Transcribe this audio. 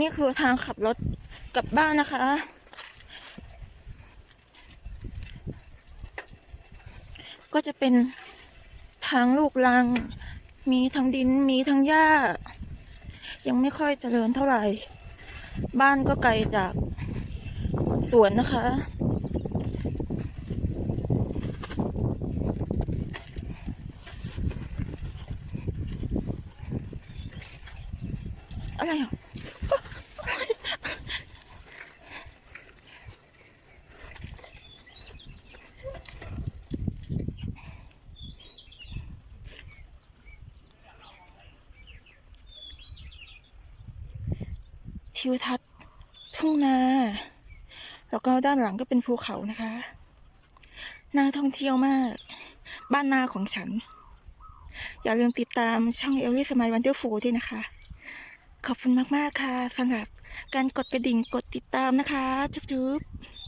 นี่คือทางขับรถกลับบ้านนะคะ ก็จะเป็นทางลูกลัง มีทั้งดินมีทั้งหญ้า ยังไม่ค่อยเจริญเท่าไหร่ บ้านก็ไกลจากสวนนะคะอะไรอะ ทิวทัศน์ทุ่งนา แล้วก็ด้านหลังก็เป็นภูเขานะคะ น่าท่องเที่ยวมาก บ้านนาของฉัน อย่าลืมติดตามช่องเอลลี่สมัยวันเดอร์ฟูด้วยนะคะ ขอบคุณมาก ๆ ค่ะสำหรับการกดกระดิ่งกดติดตามนะคะ จุ๊บๆ